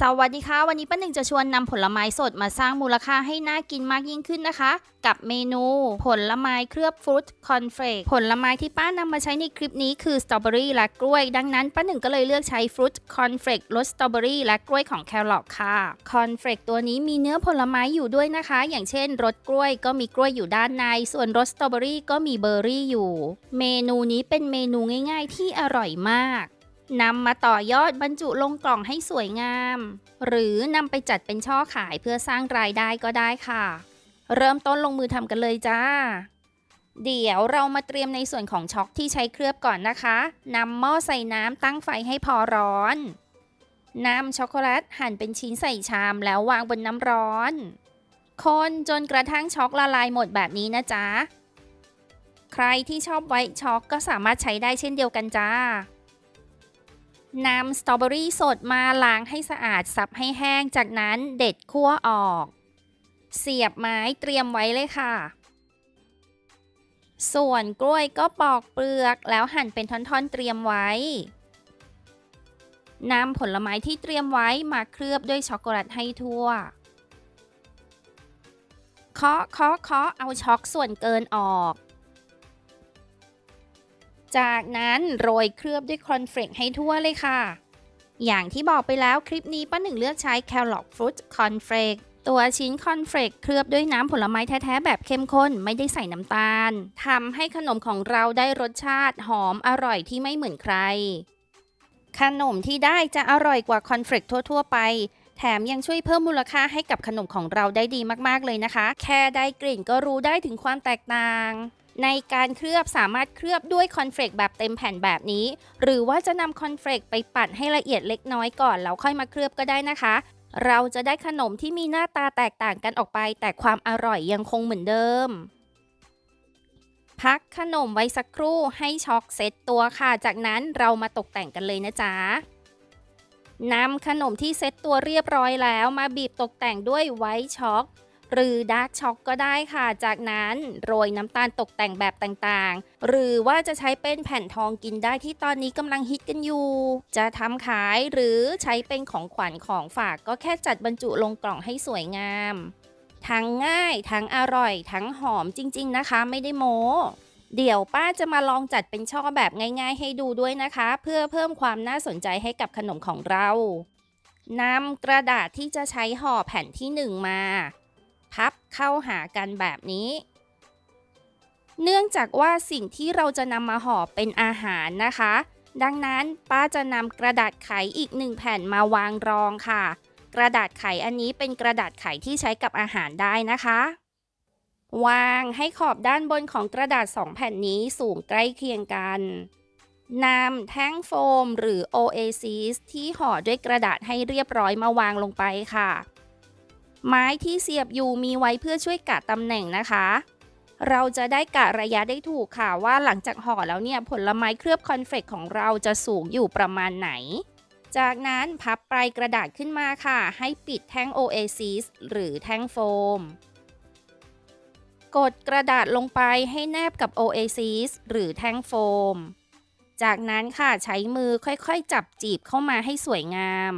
สวัสดีค่ะ วันนี้ป้าหนึ่งจะชวนนำผลไม้สดมาสร้างมูลค่าให้น่ากินมากยิ่งขึ้นนะคะ กับเมนู ผลไม้เคลือบฟรุตคอนเฟลกผลไม้ที่ป้านำมาใช้ในคลิปนี้คือสตรอเบอรี่และกล้วย ดังนั้นป้าหนึ่งก็เลยเลือกใช้ฟรุตคอนเฟลกรสสตรอเบอรี่และกล้วยของแครอทค่ะคอนเฟลกตัวนี้มีเนื้อผลไม้อยู่ด้วยนะคะ อย่างเช่นรสกล้วยก็มีกล้วยอยู่ด้านใน ส่วนรสสตรอเบอรี่ก็มีเบอร์รี่อยู่ เมนูนี้เป็นเมนูง่าย ๆ ที่อร่อยมาก นำมาต่อยอดบรรจุลงกล่องให้สวยงาม หรือนำไปจัดเป็นช่อขายเพื่อสร้างรายได้ก็ได้ค่ะ เริ่มต้นลงมือทำกันเลยจ้า เดี๋ยวเรามาเตรียมในส่วนของช็อกที่ใช้เคลือบก่อนนะคะนำหม้อใส่น้ำตั้งไฟให้พอร้อนนำช็อกโกแลตหั่นเป็นชิ้นใส่ชามแล้ววางบนน้ำร้อน คนจนกระทั่งช็อกละลายหมดแบบนี้นะจ๊ะ ใครที่ชอบไว้ช็อกก็สามารถใช้ได้เช่นเดียวกันจ้า นำสตรอเบอรี่สดมาล้างให้สะอาดสับให้แห้ง จากนั้นเด็ดขั้วออก เสียบไม้เตรียมไว้เลยค่ะ ส่วนกล้วยก็ปอกเปลือกแล้วหั่นเป็นท่อนๆเตรียมไว้นำผลไม้ที่เตรียมไว้มาเคลือบด้วยช็อกโกแลตให้ทั่ว เคาะเคาะเคาะเอาช็อกส่วนเกินออก จากนั้นโรยเคลือบด้วยคอนเฟลกให้ทั่วเลยค่ะ อย่างที่บอกไปแล้วคลิปนี้ป้าหนึ่งเลือกใช้แคล o กฟรุตคอนเฟลกตัวชิ้นคอนเฟลกเคลือบด้วยน้ำผลไม้แท้ๆแบบเข้มข้นไม่ได้ใส่น้ำตาลทำให้ขนมของเราได้รสชาติหอมอร่อยที่ไม่เหมือนใคร ขนมที่ได้จะอร่อยกว่าคอนเฟลกทั่ว ๆ ไป แถมยังช่วยเพิ่มมูลค่าให้กับขนมของเราได้ดีมากๆเลยนะคะ แค่ได้กลิ่นก็รู้ได้ถึงความแตกต่าง ในการเคลือบสามารถเคลือบด้วยคอนเฟลกแบบเต็มแผ่นแบบนี้ หรือว่าจะนำคอนเฟลกไปปั่นให้ละเอียดเล็กน้อยก่อนแล้วค่อยมาเคลือบก็ได้นะคะ เราจะได้ขนมที่มีหน้าตาแตกต่างกันออกไป แต่ความอร่อยยังคงเหมือนเดิม พักขนมไว้สักครู่ให้ช็อกเซตตัวค่ะ จากนั้นเรามาตกแต่งกันเลยนะจ๊ะนำขนมที่เซตตัวเรียบร้อยแล้วมาบีบตกแต่งด้วยไวท์ช็อก หรือดาร์กช็อกก็ได้ค่ะ จากนั้นโรยน้ำตาลตกแต่งแบบต่างๆ หรือว่าจะใช้เป็นแผ่นทองกินได้ที่ตอนนี้กำลังฮิตกันอยู่ จะทำขายหรือใช้เป็นของขวัญของฝากก็แค่จัดบรรจุลงกล่องให้สวยงาม ทั้งง่าย ทั้งอร่อย ทั้งหอมจริง ๆ นะคะไม่ได้โม้เดี๋ยวป้าจะมาลองจัดเป็นช่อแบบง่ายๆให้ดูด้วยนะคะ เพื่อเพิ่มความน่าสนใจให้กับขนมของเรานำกระดาษที่จะใช้ห่อแผ่นที่ 1 มา พับเข้าหากันแบบนี้ เนื่องจากว่าสิ่งที่เราจะนำมาห่อเป็นอาหารนะคะ ดังนั้นป้าจะนำกระดาษไขอีกหนึ่งแผ่นมาวางรองค่ะ กระดาษไขอันนี้เป็นกระดาษไขที่ใช้กับอาหารได้นะคะ วางให้ขอบด้านบนของกระดาษสองแผ่นนี้สูงใกล้เคียงกันนำแท่งโฟมหรือ Oasis ที่ห่อด้วยกระดาษให้เรียบร้อยมาวางลงไปค่ะ ไม้ที่เสียบอยู่มีไว้เพื่อช่วยกะตำแหน่งนะคะ เราจะได้กะระยะได้ถูกค่ะว่าหลังจากห่อแล้วเนี่ยผลไม้เคลือบคอนเฟกของเราจะสูงอยู่ประมาณไหน จากนั้นพับปลายกระดาษขึ้นมาค่ะ ให้ปิดแท่ง Oasis หรือแท่งโฟม กดกระดาษลงไปให้แนบกับ Oasis หรือแท่งโฟม จากนั้นค่ะใช้มือค่อยๆ จับจีบเข้ามาให้สวยงาม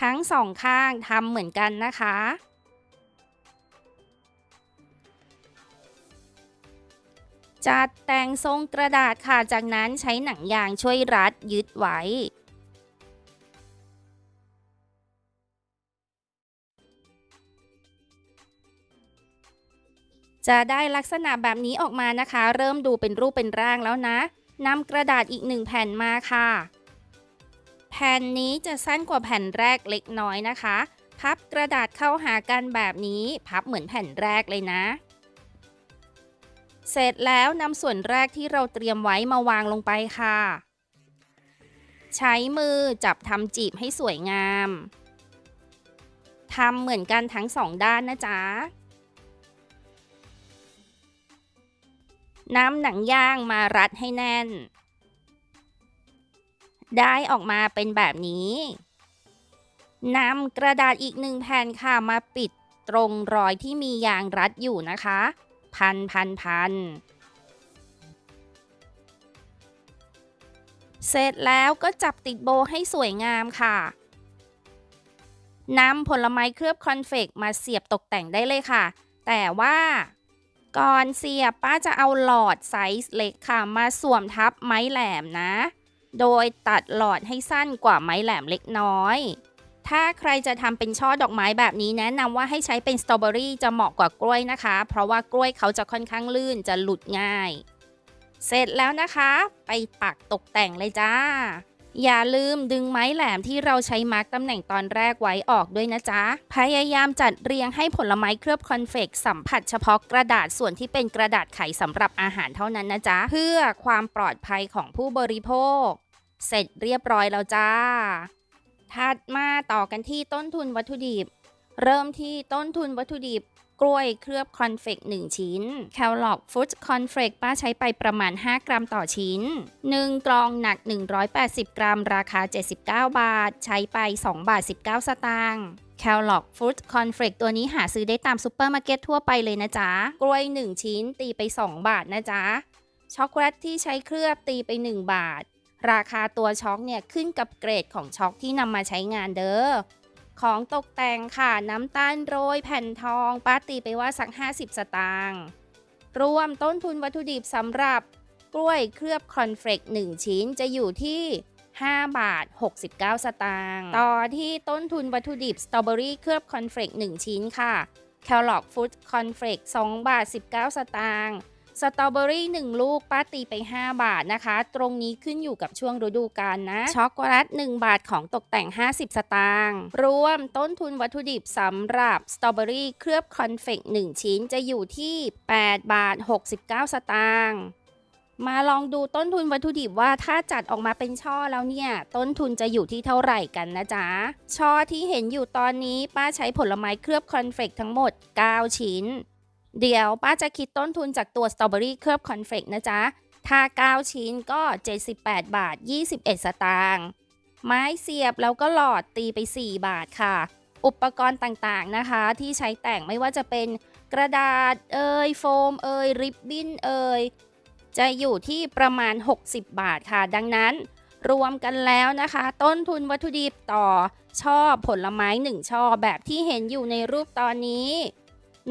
ทั้งสองข้างทำเหมือนกันนะคะ จัดแต่งทรงกระดาษค่ะ จากนั้นใช้หนังยางช่วยรัดยึดไว้จะได้ลักษณะแบบนี้ออกมานะคะ เริ่มดูเป็นรูปเป็นร่างแล้วนะนำกระดาษอีกหนึ่งแผ่นมาค่ะ แผ่นนี้จะสั้นกว่าแผ่นแรกเล็กน้อยนะคะ พับกระดาษเข้าหากันแบบนี้ พับเหมือนแผ่นแรกเลยนะ เสร็จแล้วนำส่วนแรกที่เราเตรียมไว้มาวางลงไปค่ะ ใช้มือจับทำจีบให้สวยงามทำเหมือนกันทั้งสองด้านนะจ๊ะนำหนังย่างมารัดให้แน่น ได้ออกมาเป็นแบบนี้นำกระดาษอีกหนึ่งแผ่นค่ะมาปิดตรงรอยที่มียางรัดอยู่นะคะ พันพันพันเสร็จแล้วก็จับติดโบให้สวยงามค่ะนำผลไม้เคลือบคอนเฟกมาเสียบตกแต่งได้เลยค่ะ แต่ว่าก่อนเสียบป้าจะเอาหลอดไซส์เล็กค่ะ มาสวมทับไม้แหลมนะ โดยตัดหลอดให้สั้นกว่าไม้แหลมเล็กน้อย ถ้าใครจะทำเป็นช่อดอกไม้แบบนี้แนะนำว่าให้ใช้เป็นสตรอเบอรี่จะเหมาะกว่ากล้วยนะคะ เพราะว่ากล้วยเขาจะค่อนข้างลื่นจะหลุดง่าย เสร็จแล้วนะคะ ไปปักตกแต่งเลยจ้า อย่าลืมดึงไม้แหลมที่เราใช้มาร์กตำแหน่งตอนแรกไว้ออกด้วยนะจ๊ะ พยายามจัดเรียงให้ผลไม้เคลือบคอนเฟกสัมผัสเฉพาะกระดาษส่วนที่เป็นกระดาษไขสำหรับอาหารเท่านั้นนะจ๊ะ เพื่อความปลอดภัยของผู้บริโภค เสร็จเรียบร้อยแล้วจ้า ถัดมาต่อกันที่ต้นทุนวัตถุดิบ เริ่มที่ต้นทุนวัตถุดิบ กล้วยเคลือบคอนเฟกต์1ชิ้น แคลล็อกฟุตคอนเฟกป้าใช้ไปประมาณ 5 กรัมต่อชิ้น 1 กล่องหนัก 180 กรัม ราคา 79 บาท ใช้ไป 2 บาท 19 สตางค์แคลล็อกฟุตคอนเฟกตัวนี้หาซื้อได้ตามซูเปอร์มาร์เก็ตทั่วไปเลยนะจ๊ะ กล้วย 1 ชิ้นตีไป 2 บาทนะจ๊ะ ช็อกโกแลตที่ใช้เคลือบตีไป 1 บาท ราคาตัวช็อกเนี่ยขึ้นกับเกรดของช็อกที่นำมาใช้งานเด้อ ของตกแต่งค่ะน้ำตาลโรยแผ่นทองป้าตีไปว่าสัก 50 สตางค์รวมต้นทุนวัตถุดิบสำหรับกล้วยเคลือบคอนเฟลก1ชิ้นจะอยู่ที่ 5 บาท 69 สตางค์ต่อที่ต้นทุนวัตถุดิบสตรอเบอรี่เคลือบคอนเฟลก1ชิ้นค่ะแคลล็อกฟู้ดคอนเฟลก2บาท 19 สตางค์ สตรอเบอรี่1ลูกป้าตีไป 5 บาทนะคะ ตรงนี้ขึ้นอยู่กับช่วงฤดูกาลนะ ช็อกโกแลต1 บาทของตกแต่ง 50 สตางค์รวมต้นทุนวัตถุดิบสำหรับสตรอเบอรี่เคลือบคอนเฟกต1ชิ้นจะอยู่ที่ 8 บาท 69 สตางค์มาลองดูต้นทุนวัตถุดิบว่าถ้าจัดออกมาเป็นช่อแล้วเนี่ย ต้นทุนจะอยู่ที่เท่าไหร่กันนะจ๊ะ ช่อที่เห็นอยู่ตอนนี้ป้าใช้ผลไม้เคลือบคอนเฟกทั้งหมด 9 ชิ้น เดี๋ยวป้าจะคิดต้นทุนจากตัวสตรอเบอรี่เคลือบคอนเฟกนะจ๊ะ ถ้า 9 ชิ้นก็ 78 บาท 21 สตางค์ ไม้เสียบแล้วก็หลอดตีไป 4 บาทค่ะ อุปกรณ์ต่างๆนะคะ ที่ใช้แต่งไม่ว่าจะเป็นกระดาษเอ่ยโฟมเอ่ยริบบิ้นเอ่ยจะอยู่ที่ประมาณ 60 บาทค่ะ ดังนั้นรวมกันแล้วนะคะ ต้นทุนวัตถุดิบต่อช่อผลไม้ 1ช่อแบบที่เห็นอยู่ในรูปตอนนี้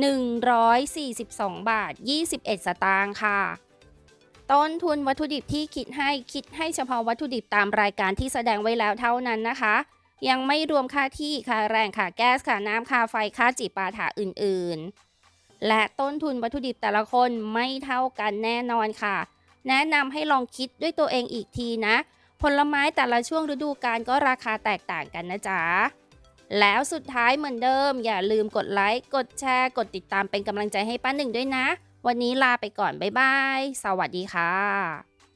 142 บาท 21 สตางค์ค่ะ ต้นทุนวัตถุดิบที่คิดให้คิดให้เฉพาะวัตถุดิบตามรายการที่แสดงไว้แล้วเท่านั้นนะคะ ยังไม่รวมค่าที่ค่าแรงค่าแก๊สค่าน้ำค่าไฟค่าจิปาถะอื่นๆ และต้นทุนวัตถุดิบแต่ละคนไม่เท่ากันแน่นอนค่ะ แนะนำให้ลองคิดด้วยตัวเองอีกทีนะ ผลไม้แต่ละช่วงฤดูกาลก็ราคาแตกต่างกันนะจ๊ะ แล้วสุดท้ายเหมือนเดิม อย่าลืมกดไลค์ กดแชร์ กดติดตามเป็นกำลังใจให้ป้าหนึ่งด้วยนะ วันนี้ลาไปก่อน บ๊ายบาย สวัสดีค่ะ